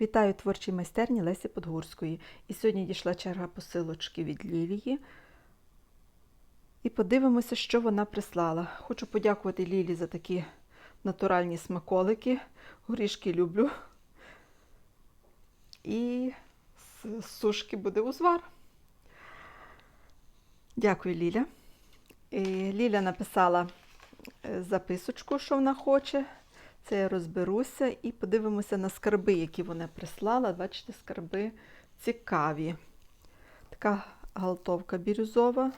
Вітаю творчій майстерні Лесі Подгурської. І сьогодні дійшла черга посилочки від Лілії. І подивимося, що вона прислала. Хочу подякувати Лілі за такі натуральні смаколики. Горішки люблю. І з сушки буде узвар. Дякую, Ліля. І Ліля написала е, записочку, що вона хоче. Це я розберуся і подивимося на скарби, які вона прислала. Бачите, скарби цікаві. Така галтовка бірюзова,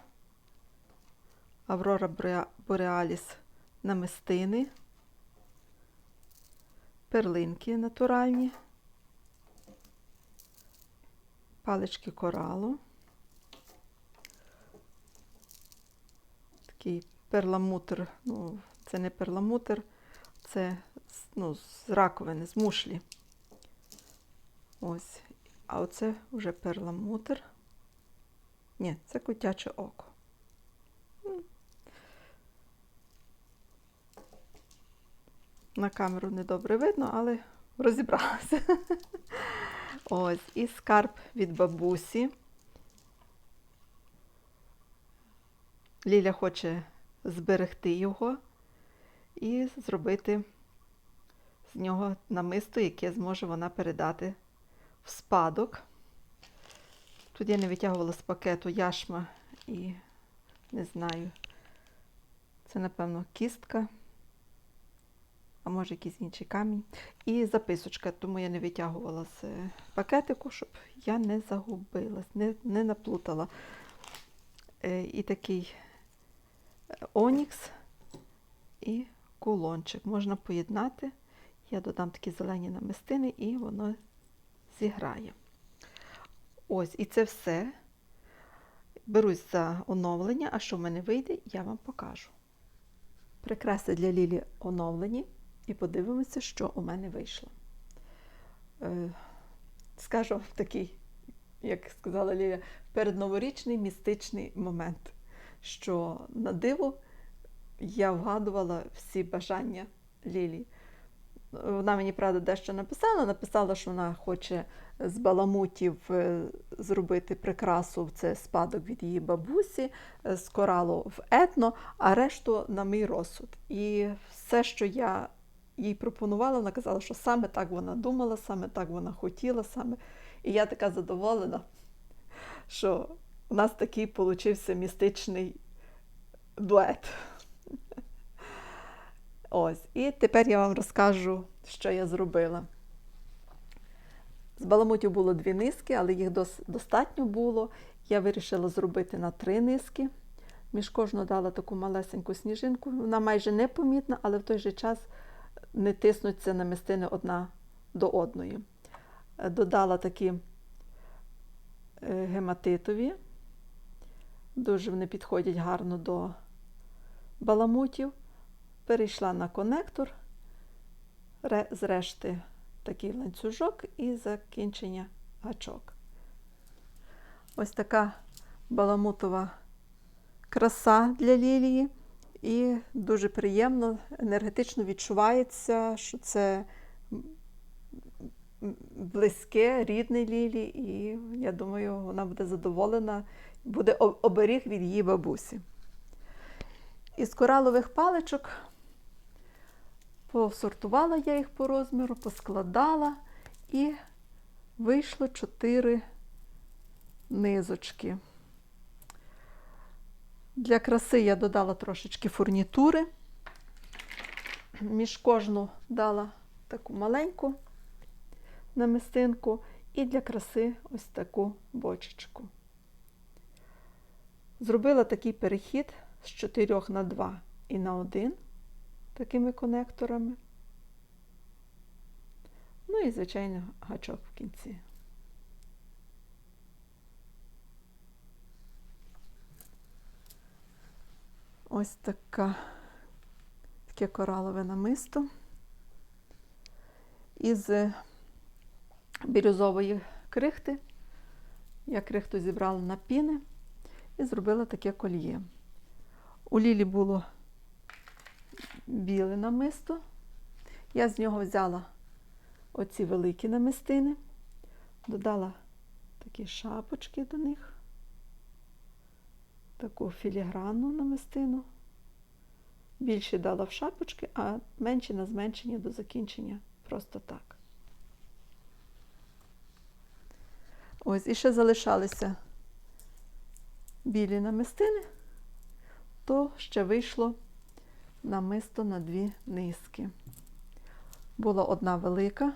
Аврора Бореаліс намистини, перлинки натуральні, палички коралу. Такий перламутр, ну, це не перламутр, це ну, з раковини, з мушлі. Ось. А оце вже перламутр. Ні, це котяче око. На камеру недобре видно, але розібралася. Ось, і скарб від бабусі. Ліля хоче зберегти його і зробити з нього намисто, яке зможе вона передати в спадок. Тут я не витягувала з пакету яшма і не знаю. Це, напевно, кістка, а може якийсь інший камінь. І записочка, тому я не витягувала з е, пакетику, щоб я не загубилась, не, не наплутала. Е, І такий е, онікс і кулончик. Можна поєднати. Я додам такі зелені намистини і воно зіграє. Ось, і це все. Берусь за оновлення, а що в мене вийде, я вам покажу. Прикраси для Лілі оновлені, і подивимося, що у мене вийшло. Е, скажу такий, як сказала Ліля, передноворічний містичний момент, що на диво я вгадувала всі бажання Лілі. Вона мені, правда, дещо написала. Написала, що вона хоче з баламутів е, зробити прикрасу це спадок від її бабусі, е, з коралу в етно, а решту на мій розсуд. І все, що я їй пропонувала, вона казала, що саме так вона думала, саме так вона хотіла, саме. І я така задоволена, що у нас такий получився містичний дует. Ось. І тепер я вам розкажу, що я зробила. З баламутів було дві низки, але їх дос- достатньо було. Я вирішила зробити на три низки. Між кожну дала таку малесеньку сніжинку. Вона майже непомітна, але в той же час не тиснуться намистини одна до одної. Додала такі е, гематитові. Дуже вони підходять гарно до баламутів перейшла на конектор, зрешти такий ланцюжок і закінчення гачок. Ось така баламутова краса для лілії. І дуже приємно, енергетично відчувається, що це близьке, рідне лілі, і я думаю, вона буде задоволена, буде оберіг від її бабусі. Із коралових паличок посортувала я їх по розміру, поскладала і вийшло чотири низочки. Для краси я додала трошечки фурнітури. Між кожну дала таку маленьку намистинку і для краси ось таку бочечку. Зробила такий перехід з 4 на 2 і на 1 такими конекторами. Ну і, звичайно, гачок в кінці. Ось така, таке коралове намисто із бірюзової крихти. Я крихту зібрала на піни і зробила таке кольє. У Лілі було біле намисто. Я з нього взяла оці великі намистини, додала такі шапочки до них, таку філігранну намистину. Більше дала в шапочки, а менше на зменшення до закінчення просто так. Ось, і ще залишалися білі намистини, то ще вийшло намисто на дві низки. Була одна велика,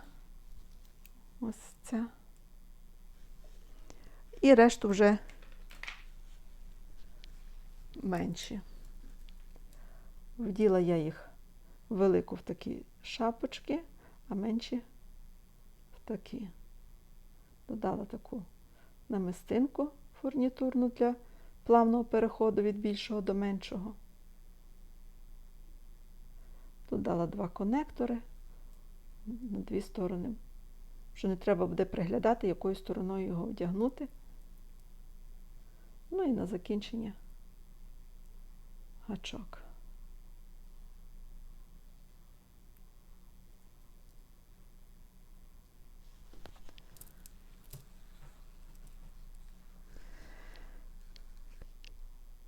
ось ця. І решту вже менші. Вділа я їх велику в такі шапочки, а менші в такі. Додала таку намистинку фурнітурну для плавного переходу від більшого до меншого. Додала два конектори на дві сторони. Вже не треба буде приглядати, якою стороною його вдягнути. Ну і на закінчення гачок.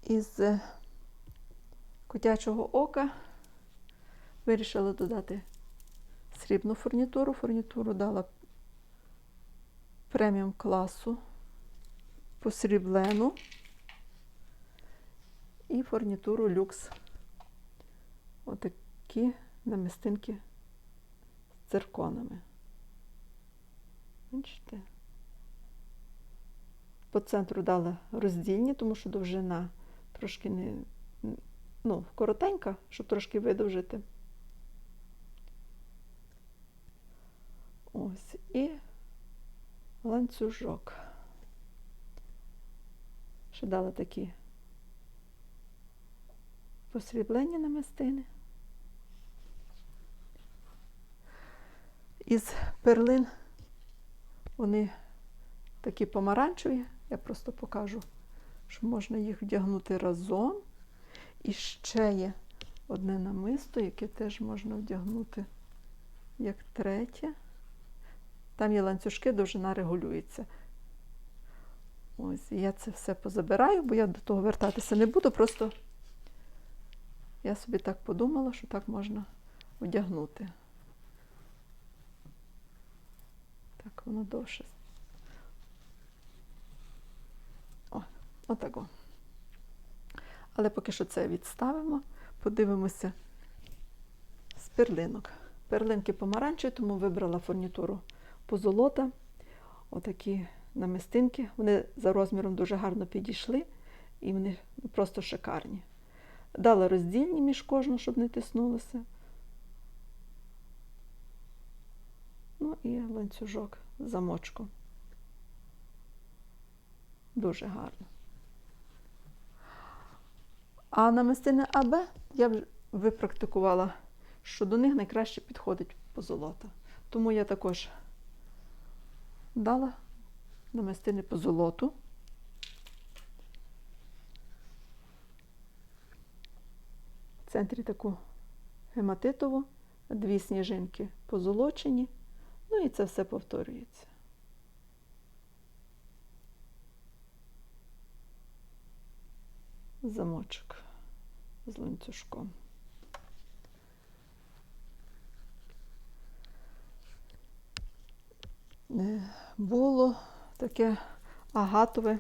Із котячого ока вирішила додати срібну фурнітуру. Фурнітуру дала преміум класу посріблену і фурнітуру люкс. Отакі намистинки з цирконами. Бачите? По центру дала роздільні, тому що довжина трошки не ну, коротенька, щоб трошки видовжити. Ось і ланцюжок. Ще дала такі посріблені намистини. Із перлин вони такі помаранчеві, я просто покажу, що можна їх вдягнути разом. І ще є одне намисто, яке теж можна вдягнути як третє. Там є ланцюжки, довжина регулюється. Ось, я це все позабираю, бо я до того вертатися не буду. Просто я собі так подумала, що так можна одягнути. Так, воно довше. О, отако. Але поки що це відставимо, подивимося з перлинок. Перлинки помаранчеві, тому вибрала фурнітуру позолота. Отакі намистинки. Вони за розміром дуже гарно підійшли і вони просто шикарні. Дала роздільні між кожну, щоб не тиснулося. Ну і ланцюжок, замочку. Дуже гарно. А намистини АБ я вже випрактикувала, що до них найкраще підходить позолота. Тому я також дала намистини по золоту. В центрі таку гематитову, дві сніжинки позолочені, ну і це все повторюється. Замочок з ланцюжком. Було таке агатове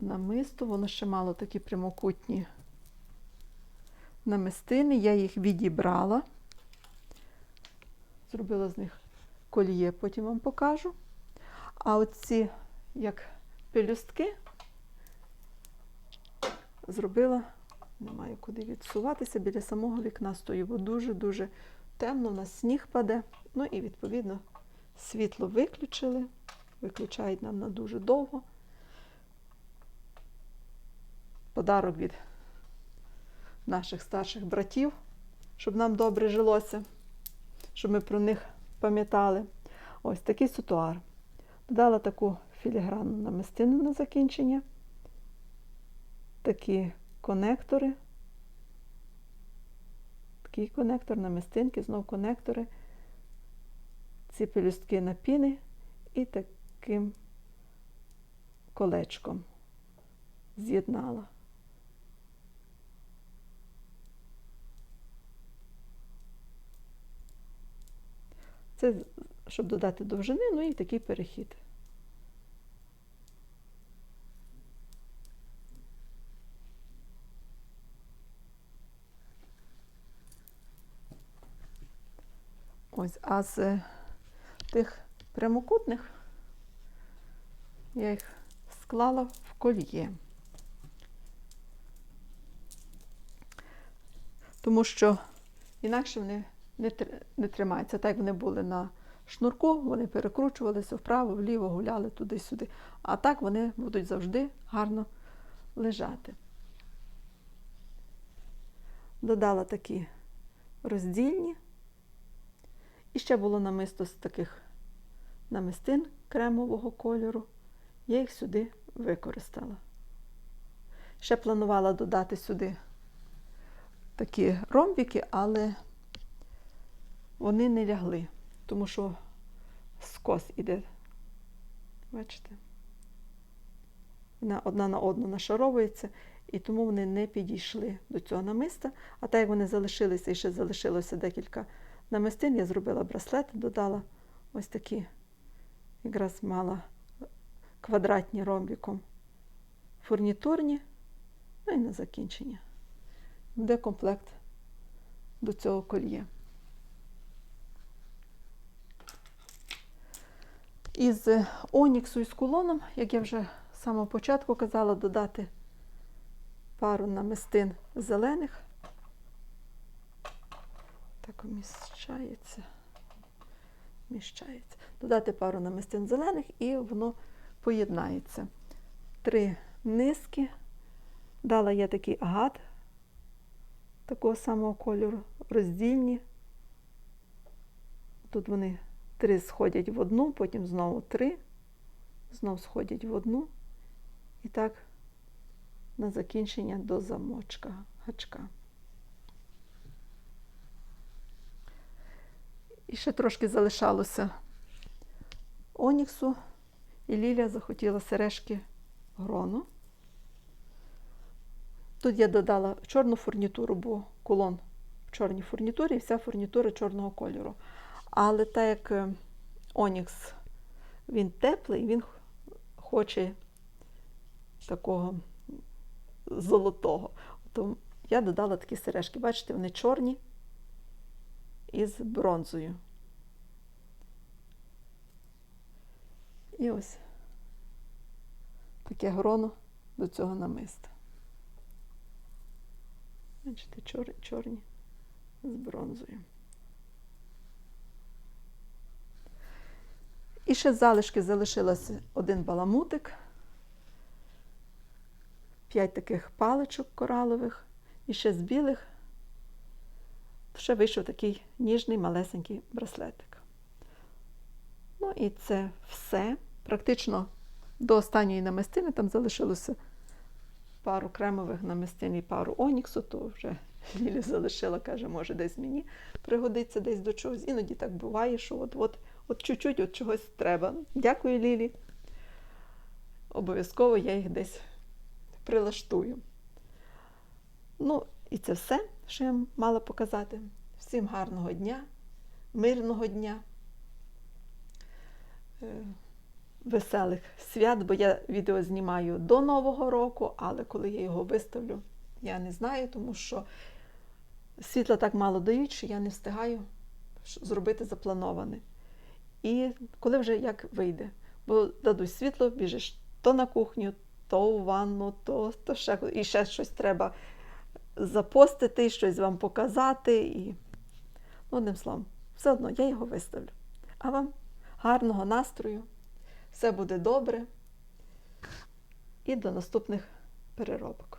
намисто, воно ще мало такі прямокутні намистини, я їх відібрала, зробила з них коліє, потім вам покажу. А оці, як пелюстки, зробила, не маю куди відсуватися, біля самого вікна стою, бо дуже-дуже темно, у нас сніг паде. Ну і, відповідно, світло виключили, виключають нам на дуже довго. Подарок від наших старших братів, щоб нам добре жилося, щоб ми про них пам'ятали. Ось такий сутуар. Додала таку філігранну намистину на закінчення, такі конектори такий конектор, намистинки, знов конектори, ці пелюстки на піни і таким колечком з'єднала. Це щоб додати довжини, ну і такий перехід. Ось, а з е, тих прямокутних я їх склала в кольє. Тому що інакше вони не, не тримаються. Так вони були на шнурку, вони перекручувалися вправо, вліво, гуляли туди-сюди. А так вони будуть завжди гарно лежати. Додала такі роздільні. І ще було намисто з таких намистин кремового кольору. Я їх сюди використала. Ще планувала додати сюди такі ромбики, але вони не лягли, тому що скос іде. Бачите? Вона одна на одну нашаровується, і тому вони не підійшли до цього намиста. А так як вони залишилися і ще залишилося декілька намистин, я зробила браслет, додала ось такі, якраз мала квадратні ромбіком фурнітурні, ну і на закінчення. Буде комплект до цього кольє. Із оніксу і з кулоном, як я вже з самого початку казала, додати пару намистин зелених. Так вміщається. Вміщається. Додати пару намистин зелених і воно поєднається. Три низки. Дала я такий агат такого самого кольору, роздільні. Тут вони три сходять в одну, потім знову три, знову сходять в одну. І так на закінчення до замочка гачка. І ще трошки залишалося оніксу, і Ліля захотіла сережки грону. Тут я додала чорну фурнітуру, бо кулон в чорній фурнітурі і вся фурнітура чорного кольору. Але так як е, Онікс він теплий, він хоче такого золотого. То я додала такі сережки. Бачите, вони чорні із бронзою. І ось таке гроно до цього намиста. Бачите, чор, чорні з бронзою. І ще з залишки залишилося один баламутик, п'ять таких паличок коралових, і ще з білих ще вийшов такий ніжний малесенький браслетик. Ну і це все. Практично до останньої намистини там залишилося пару кремових намистин і пару оніксу, то вже Лілі залишила, каже, може, десь мені пригодиться десь до чогось. Іноді так буває, що от-от от чуть-чуть от чогось треба. Дякую, Лілі. Обов'язково я їх десь прилаштую. Ну, і це все, що я мала показати. Всім гарного дня, мирного дня, е, веселих свят, бо я відео знімаю до Нового року, але коли я його виставлю, я не знаю, тому що світла так мало дають, що я не встигаю зробити заплановане. І коли вже як вийде, бо дадуть світло, біжиш то на кухню, то у ванну, то, то ще і ще щось треба запостити, щось вам показати. І... Ну, одним словом, все одно я його виставлю. А вам гарного настрою, все буде добре. І до наступних переробок.